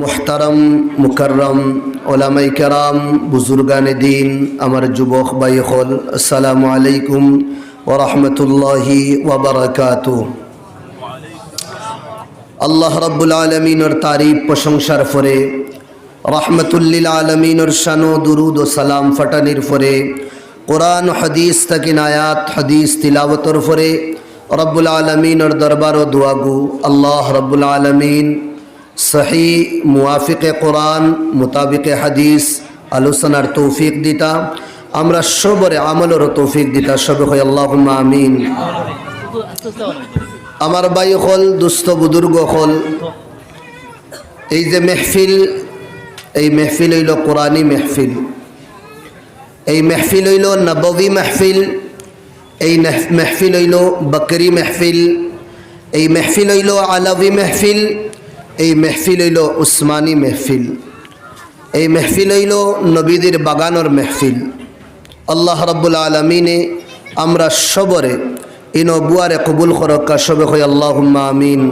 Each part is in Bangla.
মোহতারম মুকরম ওলামাই কেরাম, বুজুর্গান দিন, আমার যুবক ভাই হল, আসসালামু আলাইকুম ওরহমতুল্লাহি ওবরাকাত আল্লাহ রব্বুল আলমিনের তারিফ প্রশংসার ফরে রহমতুল্লিল আলমিনের শানো, দুরুদ ও সালাম ফাটানির ফরে কোরআন হাদিস তাকিন আয়াত হাদিস তিলাবতর ফরে রব্বুল আলমিনের দরবার ও দুয়াগু আল্লাহ রব্বুল আলমিন সহি মুআফিকে কোরআন, মোতাবিকে হাদিস, আলোচনার তৌফিক দিতা। আমরা সবরে আমলের তৌফিক দিতা, সবে হয় আল্লাহ আমিন। আমার বাই হল, দুস্থ বুদুর্গ হল। এই যে মেহফিল, এই মেহফিল হইল কোরআনী মেহফিল। এই মেহফিল হইল নববী মেহফিল। এই মেহফিল হইল বকরি মেহফিল। এই মেহফিল হইল আলবী মেহফিল। এই মেহফিল হইল উসমানী মেহফিল। এই মেহফিল হইল নবীদের বাগানোর মেহফিল। আল্লাহ রব্বুল আলমিনে আমরা সবরে ইনো বুয়ারে কবুল করক্কা সবে হয় আল্লাহ আমিন।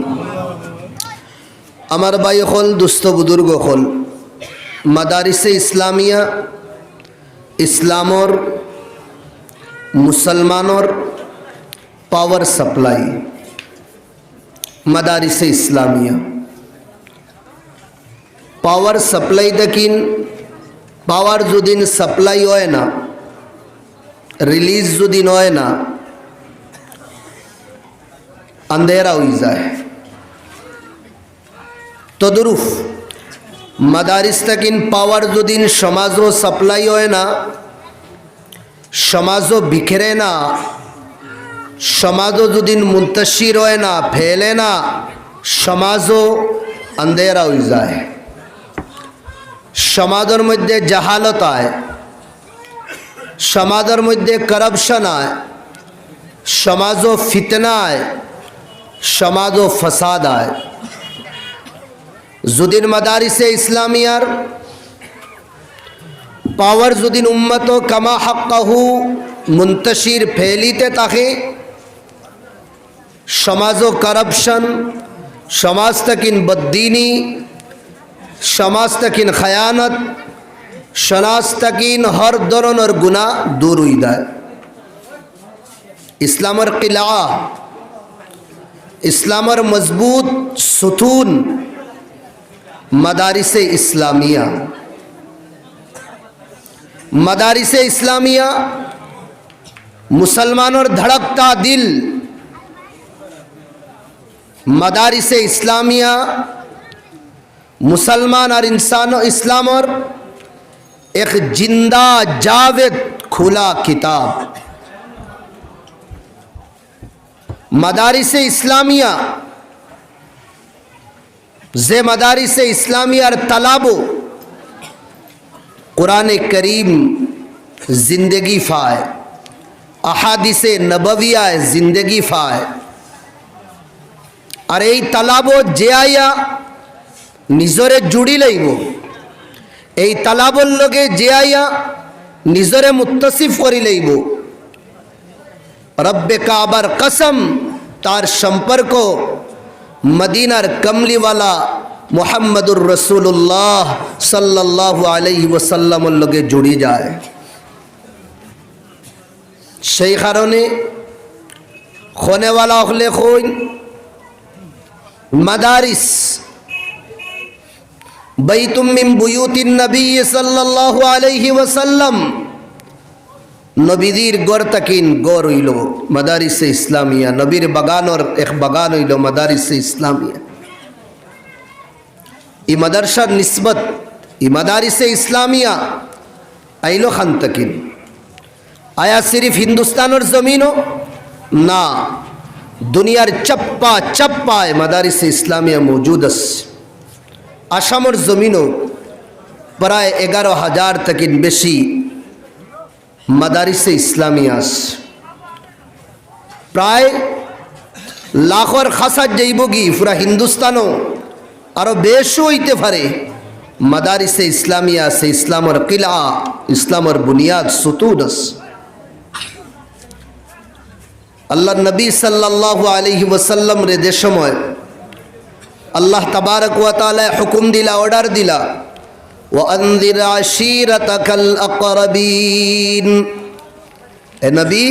আমার বাই হল, দুস্থ বুদুর্গ হল। মাদারিসে ইসলামিয়া, ইসলামর, মুসলমানর পাওয়ার সাপ্লাই মাদারিসে ইসলামিয়া। পাওয়ার সাপ্লাই দেখিন, পাওয়ার যদিন সাপ্লাই হয় না, রিলিজ যদি হয় না, আন্ধেরা হয়ে যায়। তদরুফ মাদারিস তাকিন পাওয়ার যদিন সমাজও সাপ্লাই হয় না, সমাজও বিখেরে না, সমাজও যদিন মুন্তশির হয় না, ফেলে না, সমাজও আন্ধেরা হয়ে যায়। সমাজের মধ্যে জাহালত আয়, সমাজের মধ্যে করপশন আয়, সমাজও ফিতনায় সমাজও ফসাদ আয়। যদিন মাদারিসে ইসলামিয়ার পাওয়ার যদিন উম্মত কামা হাক্কাহু মুন্তশির ফেলিতে থাকে, সমাজও করপশন সমাজ তাকিন বদ্দিনী সমাজ তাকিন খায়ানত সমাজ তাকিন হর ধরনের গুণা দূর হয়ে যায়। ইসলামের কিলা ইসলামের মজবুত সুথুন মাদারিসে ইসলামিয়া। মাদারিসে ইসলামিয়া মুসলমানের ধড়কতা দিল। মাদারিসে ইসলামিয়া মুসলমান আর ইনসান ইসলামর এক জিন্দা জাভেদ খোলা কিতাব মাদারিসে ইসলামিয়া যে মাদারিসে ইসলামিয়ার তালাবো কোরআন করিম জিন্দগি ফায় আহাদিসে নববিয়ায় জিন্দগি ফায় আর এই তালাবো যে আইয়া নিজরে জুড়ি লইব। এই তালাবর লগে যে আইয়া নিজরে মুত্তসিফ করি লইব। রব্বে কাবার কসম, তার সম্পর্ক মদিনার কমলিওয়ালা মোহাম্মদুর রসুল্লাহ সাল্লাহ আলহি ওসাল্লামর লগে জুড়ি যায়। সেই কারণে খনেওয়ালা হলে কই মাদারিস বাইতুম মিন বুয়ুতিন নবী সাল্লাল্লাহু আলাইহি ওয়াসাল্লাম। নবীদের গড় তাকিন গড় হইল মাদারিসে ইসলামিয়া। নবীর বাগানর এক বাগান হইল মাদারিসে ইসলামিয়া। ই মাদারসার নিসবত ই মাদারিসে ইসলামিয়া আইল খান তাকিন। আয়া সিরিফ হিন্দুস্তানের জমিনও? না। দুনিয়ার চপ্পা চপ্পায় মাদারিসে ইসলামিয়া মৌজুদ আছে। আসামের জমিনও প্রায় এগারো হাজার থেকে বেশি মাদারিসে ইসলামিয়াস প্রায় লাখর খাসার যাইবগি পুরা হিন্দুস্তানও আরও বেশও হইতে পারে মাদারিসে ইসলামিয়া আছে ইসলামর কিলা, ইসলামর বুনিয়াদ সুতুদস আল্লাহ নবী সাল্লাল্লাহু আলাইহি ওয়াসাল্লাম রে যে সময় আল্লাহ তাবারক ওয়া তাআলা হুকুম দিলা অর্ডার দিলা। এ নবী,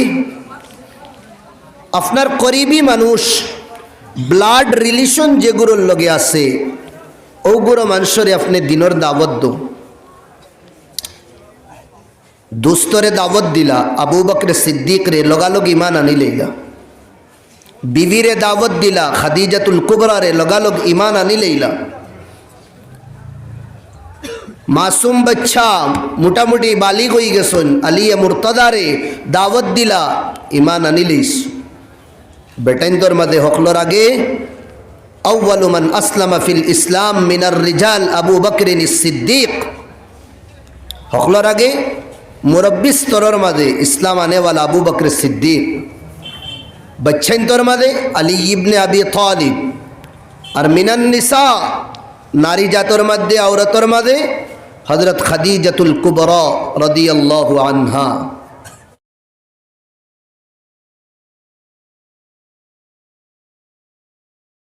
আপনার করিবি মানুষ ব্লাড রিলেশন যেগুলোর লগে আছে, ওগুলো মানুষরে আপনি দিনের দাবত দো। দুস্তরে দিলা, আবু বকরে সিদ্দিক রে লগালগ ইমান আনি লইলা বিবিরে দাওয়াত দিলা, খাদিজাতুল কুবরা রে লগালগ ইমান আনি লইলা। মাসুম বাচ্চা মোটামুটি বালিগ হয়ে গেছন, আলিয়ে মুরতদারে দাওয়াত দিলা ইমান আনি লইস। বেটাইন তোর হকলোর আগে আউ্বালু মান আসলামা ফিল ইসলাম মিনার রিজাল আবু বকরিন সিদ্দিক। হকলোর আগে, মুরব্বী স্তরের মাঝে ইসলাম আনেওয়ালা আবু বকর সিদ্দিক। বচ্ছেন তোর মাঝে আলী ইবনে আবি তালিব আর মিনান নিসা নারী জাতর মধ্যে আওরতর মাঝে হজরত খাদিজাতুল কুবর রদি আল্লাহ আনহা